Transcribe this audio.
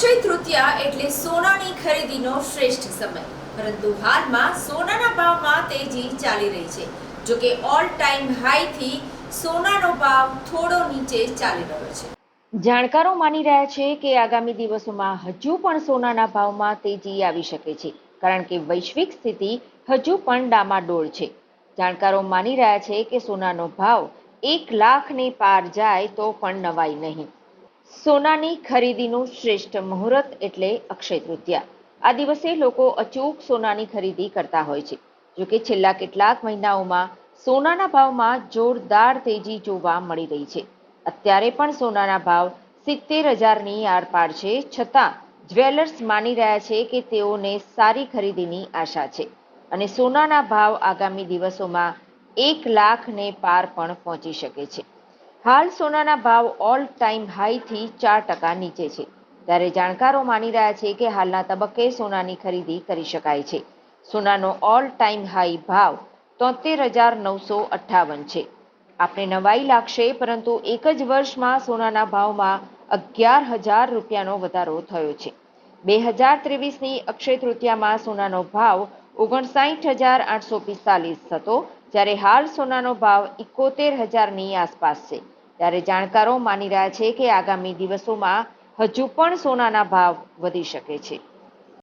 અક્ષય તૃતીયા એટલે સોનાની ખરીદીનો શ્રેષ્ઠ સમય. પરંતુ હાલમાં સોનાના ભાવમાં તેજી ચાલી રહી છે. જો કે ઓલ ટાઈમ હાઈથી સોનાનો ભાવ થોડો નીચે ચાલી રહ્યો છે. જાણકારો માની રહ્યા છે કે આગામી દિવસોમાં હજુ પણ સોનાના ભાવમાં તેજી આવી શકે છે, કારણ કે વૈશ્વિક સ્થિતિ હજુ પણ ડામાડોળ છે. જાણકારો માની રહ્યા છે કે સોનાનો ભાવ એક લાખની પાર જાય તો પણ નવાઈ નહીં. સોનાની ખરીદીનું શ્રેષ્ઠ મુહૂર્ત એટલે અક્ષય તૃતીયા. આ દિવસે લોકો અચૂક સોનાની ખરીદી કરતા હોય છે. જોકે છેલ્લા કેટલાક મહિનાઓમાં સોનાના ભાવમાં જોરદાર તેજી જોવા મળી રહી છે. અત્યારે પણ સોનાના ભાવ સિત્તેર હજારની આરપાર છે, છતાં જ્વેલર્સ માની રહ્યા છે કે તેઓને સારી ખરીદીની આશા છે. અને સોનાના ભાવ આગામી દિવસોમાં એક લાખને પાર પણ પહોંચી શકે છે. હાલ સોનાના ભાવ ઓલ ટાઈમ હાઈથી ચાર ટકા નીચે છે. ત્યારે જાણકારો માની રહ્યા છે કે હાલના તબક્કે સોનાની ખરીદી કરી શકાય છે. સોનાનો ઓલ ટાઈમ હાઈ ભાવ તોતેર હજાર નવસો અઠ્ઠાવન છે. આપણે નવાઈ લાગશે, પરંતુ એક જ વર્ષમાં સોનાના ભાવમાં અગિયાર હજાર રૂપિયાનો વધારો થયો છે. બે હજાર ત્રેવીસની અક્ષય તૃતીયામાં સોનાનો ભાવ ઓગણસાઠ હજાર આઠસો પિસ્તાલીસ હતો. જ્યારે હાલ સોનાનો ભાવ ઇકોતેર હજારની આસપાસ છે. ત્યારે જાણકારો માની રહ્યા છે કે આગામી દિવસોમાં હજુ પણ સોનાના ભાવ વધી શકે છે.